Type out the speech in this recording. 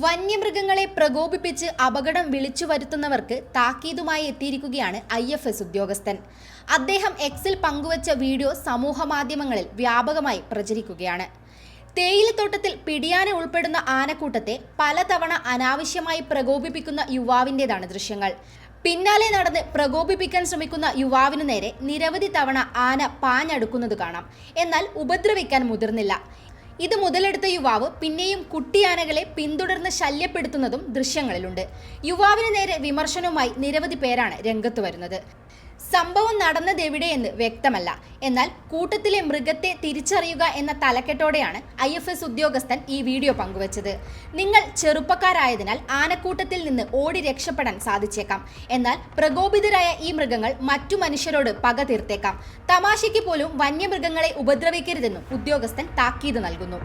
വന്യമൃഗങ്ങളെ പ്രകോപിപ്പിച്ച് അപകടം വിളിച്ചു വരുത്തുന്നവർക്ക് താക്കീതുമായി എത്തിയിരിക്കുകയാണ് ഐ എഫ് എസ് ഉദ്യോഗസ്ഥൻ. അദ്ദേഹം എക്സിൽ പങ്കുവച്ച വീഡിയോ സമൂഹ മാധ്യമങ്ങളിൽ വ്യാപകമായി പ്രചരിക്കുകയാണ്. തേയിലത്തോട്ടത്തിൽ പിടിയാന ഉൾപ്പെടുന്ന ആനക്കൂട്ടത്തെ പലതവണ അനാവശ്യമായി പ്രകോപിപ്പിക്കുന്ന യുവാവിന്റെതാണ് ദൃശ്യങ്ങൾ. പിന്നാലെ നടന്ന് പ്രകോപിപ്പിക്കാൻ ശ്രമിക്കുന്ന യുവാവിനു നേരെ നിരവധി തവണ ആന പാഞ്ഞടുക്കുന്നത് കാണാം. എന്നാൽ ഉപദ്രവിക്കാൻ മുതിർന്നില്ല. ഇത് മുതലെടുത്ത യുവാവ് പിന്നെയും കുട്ടിയാനകളെ പിന്തുടർന്ന് ശല്യപ്പെടുത്തുന്നതും ദൃശ്യങ്ങളിലുണ്ട്. യുവാവിന് നേരെ വിമർശനവുമായി നിരവധി പേരാണ് രംഗത്ത് വരുന്നത്. സംഭവം നടന്നത് എവിടെയെന്ന് വ്യക്തമല്ല. എന്നാൽ കൂട്ടത്തിലെ മൃഗത്തെ തിരിച്ചറിയുക എന്ന തലക്കെട്ടോടെയാണ് ഐ എഫ് എസ് ഉദ്യോഗസ്ഥൻ ഈ വീഡിയോ പങ്കുവച്ചത്. നിങ്ങൾ ചെറുപ്പക്കാരായതിനാൽ ആനക്കൂട്ടത്തിൽ നിന്ന് ഓടി രക്ഷപ്പെടാൻ സാധിച്ചേക്കാം. എന്നാൽ പ്രകോപിതരായ ഈ മൃഗങ്ങൾ മറ്റു മനുഷ്യരോട് പക തീർത്തേക്കാം. തമാശയ്ക്ക് പോലും വന്യമൃഗങ്ങളെ ഉപദ്രവിക്കരുതെന്നും ഉദ്യോഗസ്ഥൻ താക്കീത് നൽകുന്നു.